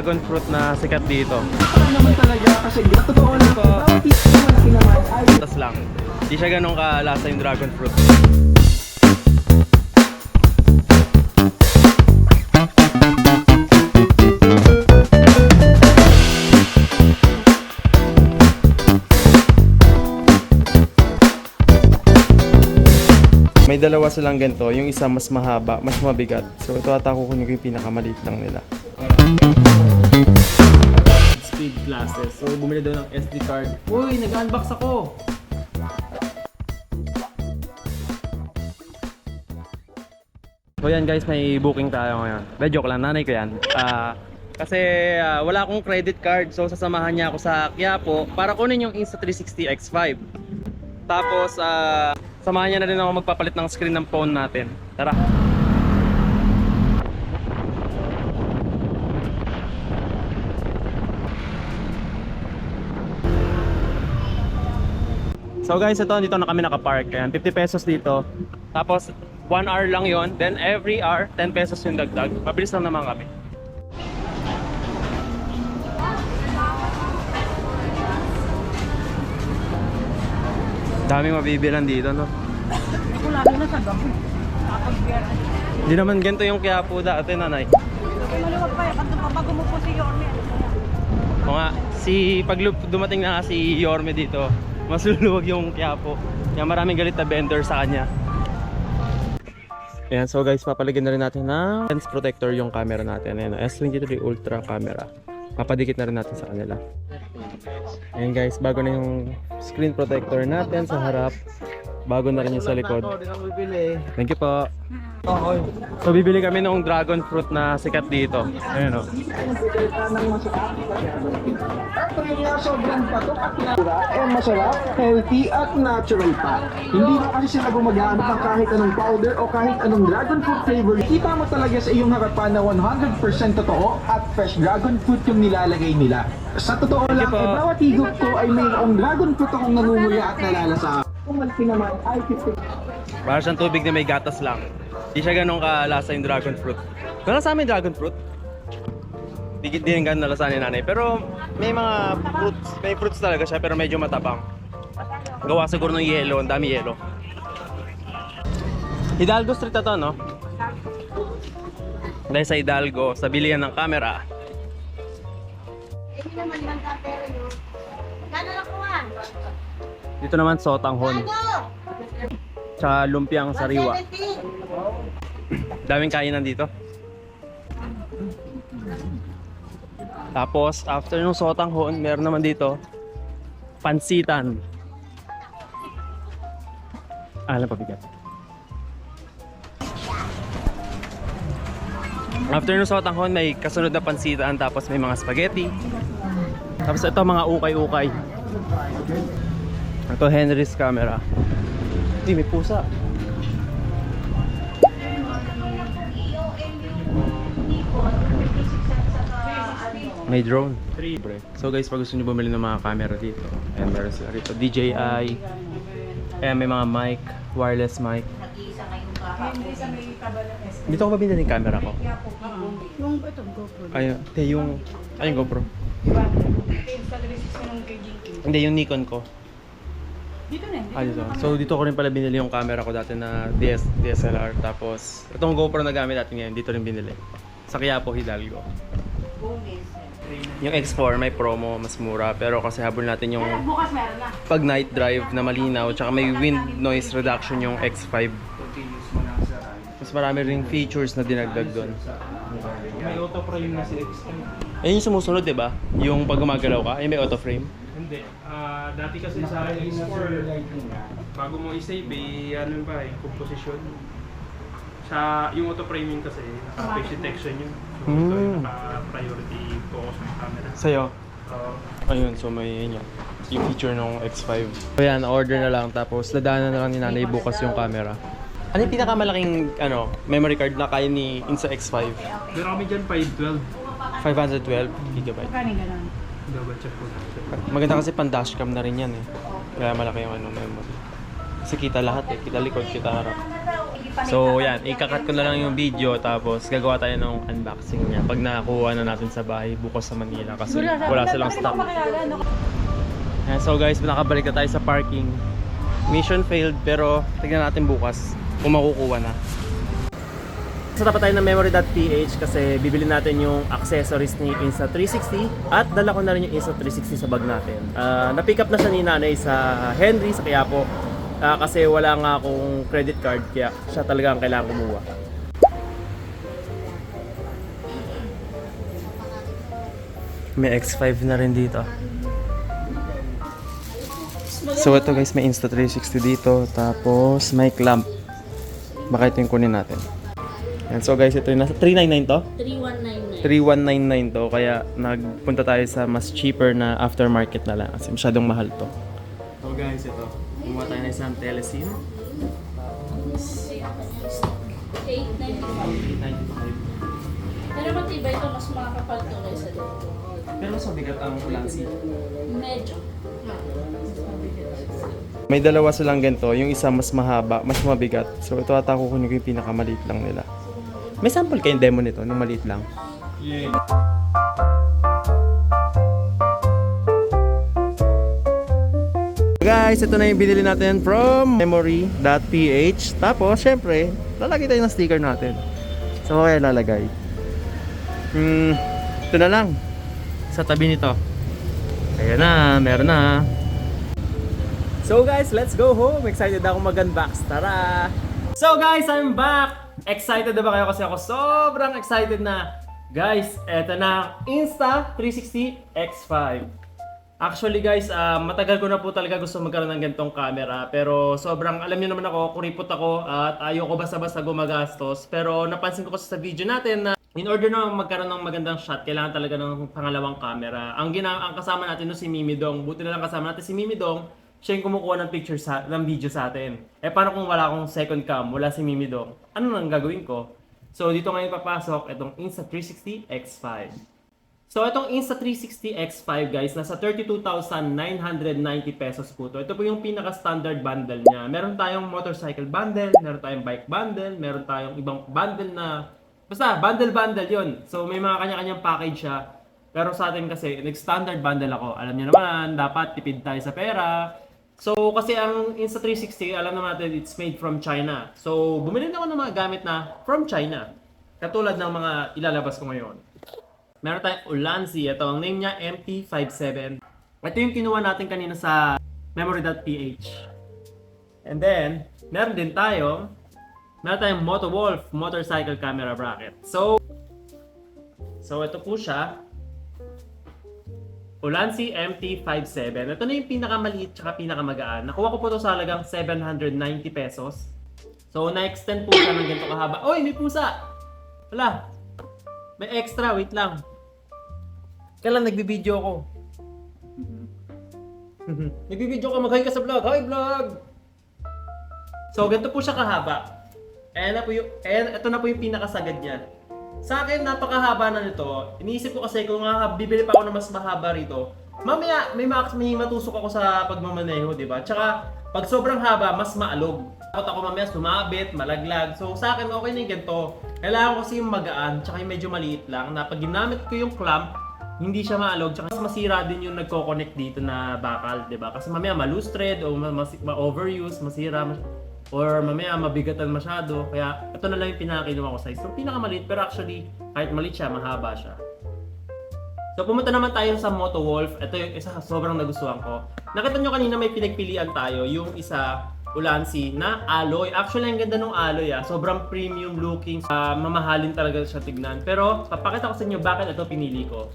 dragon fruit na sikat dito. naman talaga kasi totoo lang ay Tas lang. Di siya ganun kalasa yung dragon fruit. May dalawa silang ganito. Yung isa mas mahaba, mas mabigat. So ito ata kukunin ko yung pinakamaliit lang nila. Speed glasses. So bumili daw ng SD card. Uy, nag-unbox ako! So yan guys, may booking tayo ngayon. De, joke lang, nanay ko yan. Ah, kasi ah, wala akong credit card, so sasamahan niya ako sa Quiapo para kunin yung Insta360 X5. Tapos, ah, samahan niya na rin ako magpapalit ng screen ng phone natin. Tara! So guys, ito dito na kami nakapark. Ayan, 50 pesos dito. Tapos 1 hour lang 'yon. Then every hour 10 pesos yung dagdag. Mabilis lang naman kami. Daming mabibilan dito, no? Lalo na sa. Hindi naman ganito yung Quiapo dati, nanay. Maluwag pa yan. Pag napabago mo po si Yorme? O nga, si pag dumating na si Yorme dito, mas luluwag yung Quiapo. Kaya maraming galit na vendor sa kanya. Ayan, so guys, papalagyan na rin natin ng lens protector yung camera natin. Ayan, S23 Ultra camera. Papadikit na rin natin sa kanila. Ayan guys, bago na yung screen protector natin sa harap. Bago na rin yung sa likod. Thank you po. So bibili kami ng dragon fruit na sikat dito. Ayan o. Actually nga sobrang patok at natura, eh masarap, healthy at natural pa. Hindi na kasi sila gumagamit ng kahit anong powder o kahit anong dragon fruit flavor. Kita mo talaga sa iyong harapan na 100% totoo at fresh dragon fruit yung nilalagay nila. Sa totoo lang, eh, bawat higop ko ay mayroong dragon fruit akong nangunguya at nalalasa. Kung malaki naman ay 50 Para siyang tubig na may gatas lang. Di siya ganun kalasa yung dragon fruit. Wala sa amin dragon fruit. Di, di rin ganun nalasa ni nanay. Pero may mga fruits, may fruits talaga siya pero medyo matabang. Gawa siguro ng yelo, ang dami yelo. Hidalgo Street na to, no? Dahil sa Hidalgo, sa bilihan ng camera. Hindi naman lang pero yun. Gano'n lang kuha? Dito naman Sotanghon. Ano? Tsaka lumpiang sariwa. 170. Daming kainan dito. Tapos, after nung sotanghon, meron naman dito, pansitan. Ah, alam pa bigat. After nung sotanghon, may kasunod na pansitan, tapos may mga spaghetti. Tapos ito, mga ukay-ukay. Ito, Henry's camera. Hindi, may pusa. May drone. So guys, pag gusto nyo bumili ng mga camera dito, ayan meron sila rito. DJI, ayan may mga mic, wireless mic. Dito ko ba binili yung camera ko? Yung ito, GoPro. Ayun, te, yung, ayun GoPro. Hindi, yung Nikon ko. Dito na, Ah, dito. So dito ko rin pala binili yung camera ko dati na DS, DSLR. Tapos, itong GoPro na gamit natin ngayon, dito rin binili. Sa Quiapo, Hidalgo. Yung X4 may promo, mas mura. Pero kasi habol natin yung Bukas meron na. pag night drive na malinaw, tsaka may wind noise reduction yung X5. Mas marami ring features na dinagdag doon. May auto frame na si X. Ayun yung sumusunod, di ba? Yung pag gumagalaw ka, ayun may auto frame. Hindi. Ah, dati kasi sa akin is for bago mo i-save eh, ano ba eh, composition. Sa yung auto framing kasi, naka-face detection yun. So, Hmm. yung naka-priority focus ng camera. Sa'yo? So, Ayun, so may yun yan. Yung feature ng X5. So yan, order na lang. Tapos dadaanan na lang ni nanay bukas yung camera. Ano yung pinakamalaking ano, memory card na kaya ni Insta X5? pero kami dyan 512. 512 gigabyte. Kani ganun. Double check po natin. Maganda kasi pan dashcam na rin yan eh. Kaya malaki yung ano, memory. Kasi kita lahat eh. Kita likod, kita harap. So yan, ikakat ko na lang yung video tapos gagawa tayo ng unboxing niya pag nakakuha na natin sa bahay bukas sa Manila kasi wala silang stock. Ayan, so guys, nakabalik na tayo sa parking. Mission failed pero tignan natin bukas kung makukuha na. Sa tapat tayo ng memory.ph kasi bibili natin yung accessories ni Insta360 at dala ko na rin yung Insta360 sa bag natin. Ah, na-pick up na siya ni nanay sa Henry sa Quiapo Ah, kasi wala nga akong credit card kaya siya talaga ang kailangan kumuha. May X5 na rin dito. So ito guys, may Insta360 dito, tapos may clamp. Baka ito yung kunin natin. Yan, so guys, ito yung nasa 399 to? 3199. 3199 to, kaya nagpunta tayo sa mas cheaper na aftermarket na lang kasi masyadong mahal to. So guys, ito. Kumuha tayo ng isang telesim. 899. 95. Pero matibay ito, mas makakapal to kaysa dito. Pero mas mabigat ang Lancy. Medyo. May dalawa silang ganito, yung isa mas mahaba, mas mabigat. So ito ata kukunin ko yung pinakamaliit lang nila. May sample kayong demo nito, nung maliit lang. Guys, ito na yung binili natin from memory.ph. Tapos, syempre, lalagay tayo ng sticker natin. So, kaya lalagay. Hmm, ito na lang. Sa tabi nito. Ayan na, meron na. So guys, let's go home. Excited ako mag-unbox. Tara! So guys, I'm back! Excited na ba kayo? Kasi ako sobrang excited na. Guys, eto na Insta360 X5. Actually guys, ah, matagal ko na po talaga gusto magkaroon ng ganitong camera. Pero sobrang, alam niyo naman ako, kuripot ako at ayoko basta-basta gumagastos. Pero napansin ko kasi sa video natin na in order na magkaroon ng magandang shot, kailangan talaga ng pangalawang camera. Ang, gina ang kasama natin no si Mimi Dong. Buti na lang kasama natin si Mimi Dong. Siya yung kumukuha ng picture sa, ng video sa atin. Eh paano kung wala akong second cam, wala si Mimi Dong? Ano nang gagawin ko? So dito ngayon papasok itong Insta360 X5. So itong Insta360 X5 guys, nasa 32,990 pesos po to. Ito po yung pinaka standard bundle niya. Meron tayong motorcycle bundle, meron tayong bike bundle, meron tayong ibang bundle na basta bundle bundle 'yon. So may mga kanya-kanyang package siya. Pero sa atin kasi, nag-standard bundle ako. Alam niyo naman, dapat tipid tayo sa pera. So, kasi ang Insta360, alam naman natin, it's made from China. So, bumili na ako ng mga gamit na from China. Katulad ng mga ilalabas ko ngayon. Meron tayong Ulanzi. Ito, ang name niya MT57. Ito yung kinuha natin kanina sa memory.ph. And then, meron din tayo, meron tayong Motowolf motorcycle camera bracket. So, so ito po siya. Ulanzi MT57. Ito na yung pinakamaliit tsaka pinakamagaan. Nakuha ko po ito sa halagang 790 pesos. So, na-extend po siya ng ganito kahaba. Oy, may pusa! Wala. May extra, wait lang. Kailan nagbibideo ako? nagbibideo ka, mag-hi ka sa vlog. Hi vlog! So, ganito po siya kahaba. Ayan na po yung, ayan, ito na po yung pinakasagad niya. Sa akin, napakahaba na nito. Iniisip ko kasi kung nga bibili pa ako ng mas mahaba rito, mamaya may, max, may matusok ako sa pagmamaneho, di ba? Tsaka, pag sobrang haba, mas maalog. Takot ako mamaya sumabit, malaglag. So sa akin, okay na yung ganito. Kailangan ko kasi yung magaan, tsaka yung medyo maliit lang, na pag ginamit ko yung clamp, hindi siya maalog, tsaka mas masira din yung nagko-connect dito na bakal, di ba? Kasi mamaya ma-loosered o ma- mas- ma-overuse, masira, mas- or mamaya mabigatan masyado. Kaya ito na lang yung pinakakinuha ko size. So pinakamaliit, pero actually, kahit maliit siya, mahaba siya. So pumunta naman tayo sa Moto Wolf. Ito yung isa sobrang nagustuhan ko. Nakita nyo kanina may pinagpilian tayo. Yung isa, Ulanzi na alloy. Actually, ang ganda ng alloy ah. Sobrang premium looking. Ah, mamahalin talaga siya tignan. Pero, papakita ko sa inyo bakit ito pinili ko.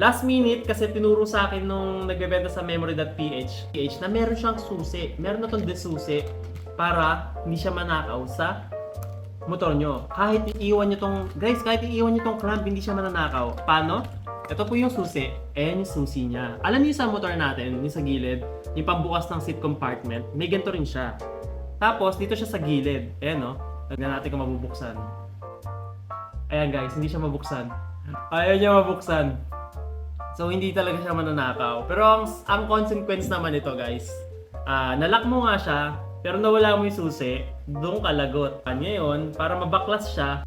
Last minute, kasi tinuro sa akin nung nagbebenta sa memory.ph PH, na meron siyang susi. Meron na tong desusi para hindi siya manakaw sa motor nyo. Kahit iiwan nyo tong, guys, kahit iiwan nyo tong clamp, hindi siya mananakaw. Paano? Ito po yung susi. Ayan yung susi niya. Alam niyo sa motor natin, yung sa gilid, yung pambukas ng seat compartment, may ganito rin siya. Tapos, dito siya sa gilid. Ayan no. Tignan natin kung mabubuksan. Ayan guys, hindi siya mabuksan. Ayaw niya mabuksan. So, hindi talaga siya mananakaw. Pero ang, ang consequence naman nito guys, ah nalock mo nga siya, pero nawala mo yung susi, doon ka lagot. Ngayon, para mabaklas siya,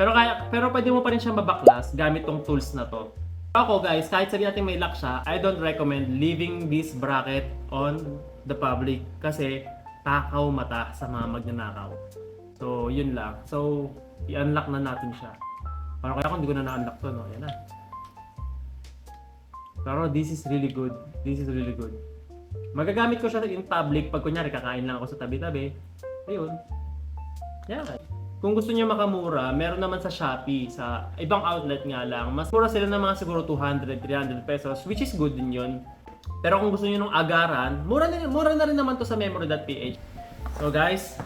pero kaya pero pwede mo pa rin siya mabaklas gamit tong tools na to. Ako guys, kahit sabihin natin may lock siya, I don't recommend leaving this bracket on the public kasi takaw mata sa mga magnanakaw. So, yun lang. So, i-unlock na natin siya. Para kaya kung hindi ko na na-unlock to, no? Yan na. Pero this is really good. This is really good. Magagamit ko siya in public pag kunyari kakain lang ako sa tabi-tabi. Ayun. Yan. Kung gusto niyo makamura, meron naman sa Shopee, sa ibang outlet nga lang. Mas mura sila ng mga siguro 200, 300 pesos, which is good din yun. Pero kung gusto niyo nung agaran, mura na, mura na rin naman to sa memory.ph. So guys,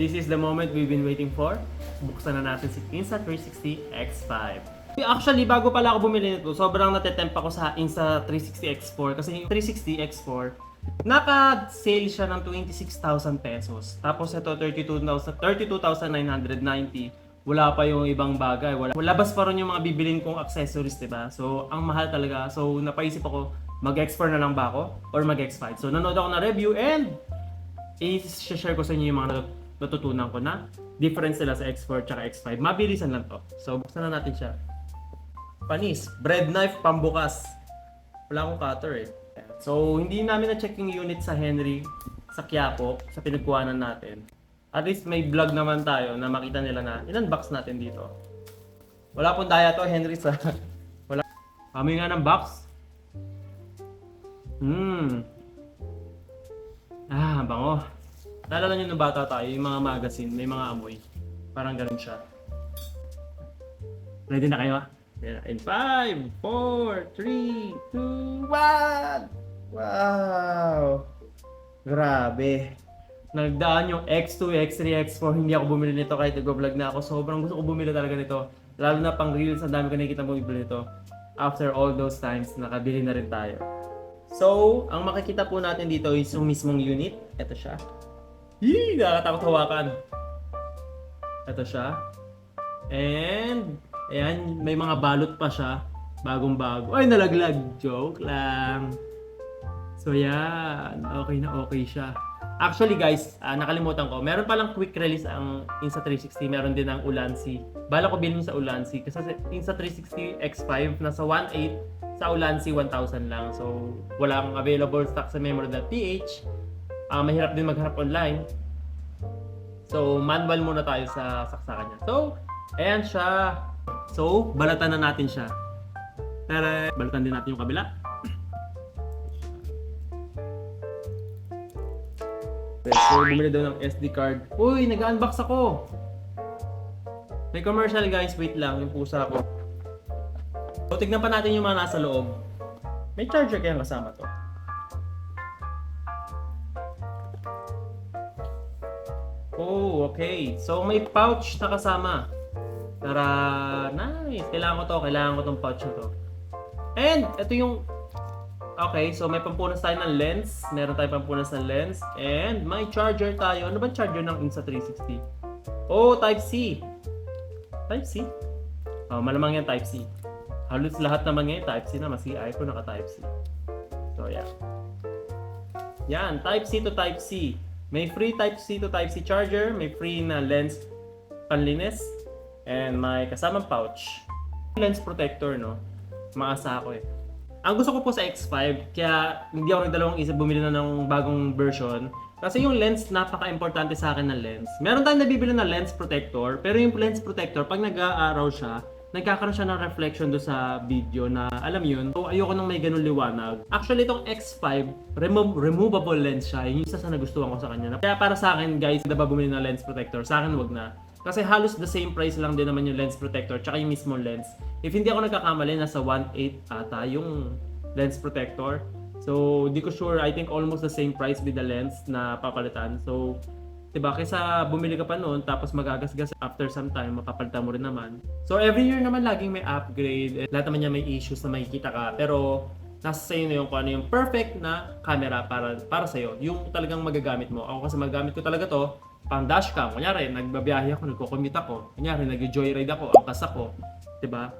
this is the moment we've been waiting for. Buksan na natin si Insta360 X5. Actually, bago pala ako bumili nito, sobrang natetempt ako sa Insta360 X4 kasi yung 360 X4, naka-sale siya ng 26,000 pesos. Tapos ito 32,000 32,990. Wala pa yung ibang bagay. Wala. Labas pa rin yung mga bibilin kong accessories, 'di ba? So, ang mahal talaga. So, napaisip ako, mag-X4 na lang ba ako or mag-X5? So, nanood ako ng review and i-share ko sa inyo yung mga natut- natutunan ko na difference nila sa X4 at X5. Mabilisan lang to. So, buksan na natin siya. Panis. Bread knife pambukas. Wala akong cutter eh. So, hindi namin na-check yung unit sa Henry sa Quiapo, sa pinagkuhanan natin. At least may vlog naman tayo na makita nila na in-unbox natin dito. Wala pong daya to, Henry, sa... Wala. Kami nga ng box. Hmm. Ah, bango. Naalala nyo nung bata tayo, yung mga magazine, may mga amoy. Parang ganun siya. Ready na kayo? Yeah. In 5, 4, 3, 2, 1! Wow! Grabe. Nagdaan yung X2, X3, X4. Hindi ako bumili nito kahit nag-vlog na ako. Sobrang gusto ko bumili talaga nito. Lalo na pang reels, ang dami ko nakikita bumibili nito. After all those times, nakabili na rin tayo. So, ang makikita po natin dito is yung mismong unit. Ito siya. Yee! Nakakatakot hawakan. Ito siya. And, ayan, may mga balot pa siya. Bagong bago. Ay, nalaglag. Joke lang. So, yan. Okay na okay siya. Actually, guys, ah, nakalimutan ko. Meron palang quick release ang Insta360. Meron din ang Ulanzi. Bala ko bilhin sa Ulanzi. Kasi sa Insta360 X5, nasa 1.8. Sa Ulanzi, 1,000 lang. So, walang available stock sa memory.ph. Ah, mahirap din maghanap online. So, manual muna tayo sa saksakan niya. So, ayan siya. So, balatan na natin siya. Tara, balatan din natin yung kabila. So, bumili daw ng SD card. Uy, nag-unbox ako! May commercial guys, wait lang, yung pusa ko. So, tignan pa natin yung mga nasa loob. May charger kayang kasama to. Oh, okay. So, may pouch na kasama. Tara, nice. Kailangan ko to. Kailangan ko tong pouch na to. And, ito yung... Okay, so may pampunas tayo ng lens. Meron tayong pampunas ng lens. And may charger tayo. Ano ba charger ng Insta360? Oh, Type-C. Type-C? Oh, malamang yan Type-C. Halos lahat naman ngayon Type-C na. Maski iPhone naka Type-C. So, yeah. Yan, Type-C to Type-C. May free Type-C to Type-C charger, may free na lens panlinis, and may kasamang pouch. Lens protector, no? Maasa ako eh. Ang gusto ko po sa X5, kaya hindi ako nagdalawang isip bumili na ng bagong version, kasi yung lens, napaka-importante sa akin ng lens. Meron tayong nabibili na lens protector, pero yung lens protector, pag nag-aaraw siya, nagkakaroon siya ng reflection do sa video na alam yun. So ayoko nang may ganun liwanag. Actually itong X5, remo- removable lens siya. Yung isa sa nagustuhan ko sa kanya. Kaya para sa akin guys, hindi ba bumili ng lens protector? Sa akin wag na. Kasi halos the same price lang din naman yung lens protector tsaka yung mismo lens. If hindi ako nagkakamali, nasa 1.8 ata yung lens protector. So, di ko sure. I think almost the same price with the lens na papalitan. So, 'di ba? Kaysa bumili ka pa noon tapos magagasgas after some time mapapalitan mo rin naman. So every year naman laging may upgrade. Lahat naman niya may issues na makikita ka. Pero nasa sa'yo na yung kung ano yung perfect na camera para para sa iyo. Yung talagang magagamit mo. Ako kasi magamit ko talaga to pang dashcam. Kunyari, nagbabiyahe ako, nagko-commute ako. Kunyari, nag-joyride ako, angkas ako. ba?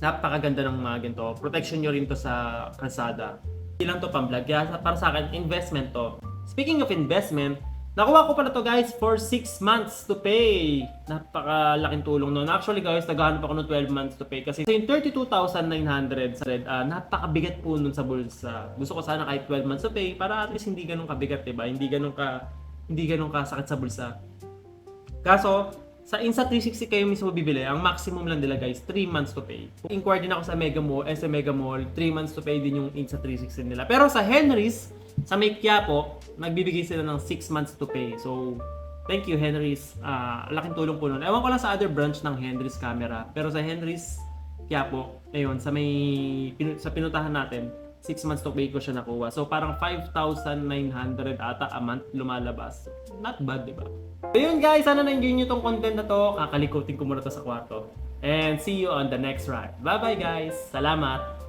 Napakaganda ng mga ganito. Protection nyo rin to sa kalsada. Hindi lang to pang vlog. Kaya para sa akin, investment to. Speaking of investment, Nakuha ko pala to guys for 6 months to pay. Napakalaking tulong nun. Actually guys, naghahanap ako ng 12 months to pay kasi yung 32,900 sa Red, ah, napakabigat po nun sa bulsa. Gusto ko sana kahit 12 months to pay para at least hindi ganun kabigat, 'di ba? Hindi ganun ka hindi ganun kasakit sa bulsa. Kaso, sa Insta360 kayo mismo bibili, ang maximum lang nila guys, 3 months to pay. Inquire din ako sa Mega Mall, eh sa Mega Mall, 3 months to pay din yung Insta360 nila. Pero sa Henry's, sa May Quiapo, nagbibigay sila ng 6 months to pay. So, thank you Henry's. Ah, laking tulong po nun. Ewan ko lang sa other branch ng Henry's camera. Pero sa Henry's Quiapo, ayun, sa may sa pinuntahan natin, 6 months to pay ko siya nakuha. So parang 5,900 ata a month lumalabas. Not bad, di ba? So yun guys, sana na-enjoy nyo tong content na to. Kakalikutin ko muna to sa kwarto. And see you on the next ride. Bye bye guys. Salamat.